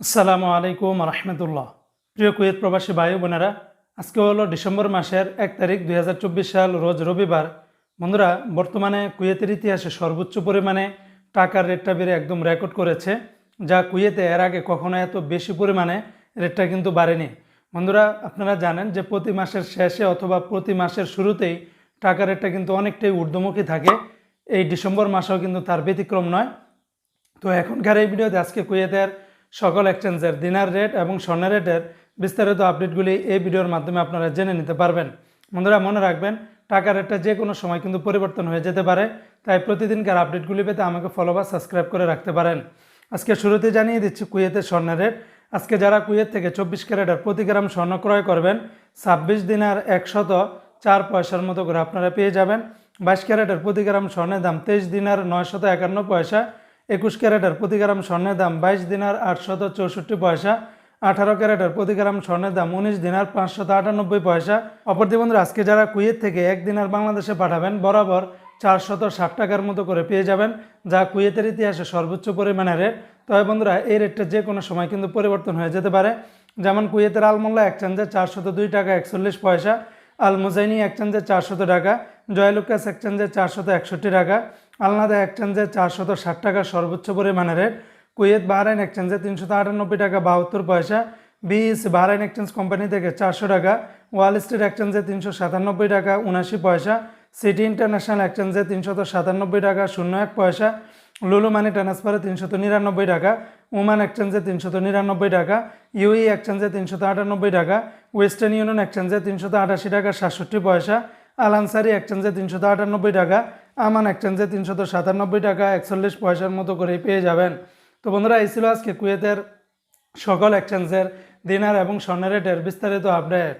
আসসালামু আলাইকুম রহমতুল্লাহ প্রিয় কুয়েত প্রবাসী ভাই বোনেরা, আজকে হলো ডিসেম্বর মাসের এক তারিখ দুই হাজার চব্বিশ সাল, রোজ রবিবার। বন্ধুরা, বর্তমানে কুয়েতের ইতিহাসে সর্বোচ্চ পরিমাণে টাকার রেটটা বেড়ে একদম রেকর্ড করেছে, যা কুয়েতে এর আগে কখনো এত বেশি পরিমাণে রেটটা কিন্তু বাড়েনি। বন্ধুরা, আপনারা জানেন যে প্রতি মাসের শেষে অথবা প্রতি মাসের শুরুতেই টাকার রেটটা কিন্তু অনেকটাই ঊর্ধ্বমুখী থাকে। এই ডিসেম্বর মাসেও কিন্তু তার ব্যতিক্রম নয়। তো এখনকার এই ভিডিওতে আজকে কুয়েতের সকল এক্সচেঞ্জের দিনার রেট এবং স্বর্ণের রেটের বিস্তারিত আপডেটগুলি এই ভিডিওর মাধ্যমে আপনারা জেনে নিতে পারবেন। বন্ধুরা, মনে রাখবেন, টাকা রেটটা যে কোনো সময় কিন্তু পরিবর্তন হয়ে যেতে পারে, তাই প্রতিদিনকার আপডেটগুলি পেতে আমাকে ফলো বা সাবস্ক্রাইব করে রাখতে পারেন। আজকে শুরুতে জানিয়ে দিচ্ছি কুয়েতের স্বর্ণের রেট আজকে যারা কুয়েত থেকে চব্বিশ ক্যারেটের প্রতি গ্রাম স্বর্ণ ক্রয় করবেন, ছাব্বিশ দিনার একশত চার পয়সার মতো করে আপনারা পেয়ে যাবেন। বাইশ ক্যারেটের প্রতি গ্রাম স্বর্ণের দাম তেইশ দিনার নয়শত একান্ন পয়সা একুশ ক্যারেটের প্রতি গ্রাম স্বর্ণের দাম বাইশ দিনার আটশত চৌষট্টি পয়সা, আঠারো ক্যারেটের প্রতি গ্রাম স্বর্ণের দাম উনিশ দিনার পাঁচশত আটানব্বই পয়সা। অপরদি বন্ধুরা, আজকে যারা কুয়েত থেকে এক দিনার বাংলাদেশে পাঠাবেন, বরাবর চারশত ষাট টাকার মতো করে পেয়ে যাবেন, যা কুয়েতের ইতিহাসে সর্বোচ্চ পরিমাণের রেট। তবে বন্ধুরা, এই রেটটা যে কোনো সময় কিন্তু পরিবর্তন হয়ে যেতে পারে। যেমন কুয়েতের আলমোল্লা একচেঞ্জে চারশত দুই টাকা একচল্লিশ পয়সা আল মুজাইনি একচেঞ্জে চারশত টাকা, জয়লুকাস একচেঞ্জে চারশত একষট্টি টাকা, আলনাদা একচেঞ্জে চারশত ষাট টাকা সর্বোচ্চ পরিমাণের রেট কুয়েত বাহরাইন একচেঞ্জে তিনশত আটানব্বই টাকা বাহাত্তর পয়সা বিএস বাহরাইন এক্সচেঞ্জ কোম্পানি থেকে চারশো টাকা, ওয়াল স্ট্রিট একচেঞ্জে তিনশো সাতানব্বই টাকা উনাশি পয়সা, সিটি ইন্টারন্যাশনাল একচেঞ্জে তিনশত সাতানব্বই টাকা শূন্য এক পয়সা লুলু মানি ট্রান্সফারে তিনশত নিরানব্বই টাকা ওমান এক্সচেঞ্জে তিনশত নিরানব্বই টাকা, ইউই এক্সচেঞ্জে তিনশত আটানব্বই টাকা, ওয়েস্টার্ন ইউনিয়ন এক্সচেঞ্জে তিনশত আটাশি টাকা, সাতষট্টি পয়সা, আলানসারি এক্সচেঞ্জে তিনশত আটানব্বই টাকা, আমান এক্সচেঞ্জে তিনশত সাতানব্বই টাকা, একচল্লিশ পয়সার মতো করে পেয়ে যাবেন। তো বন্ধুরা, এই ছিল আজকে কুয়েতের সকল এক্সচেঞ্জের দিনার এবং স্বর্ণের রেটের বিস্তারিত আপডেট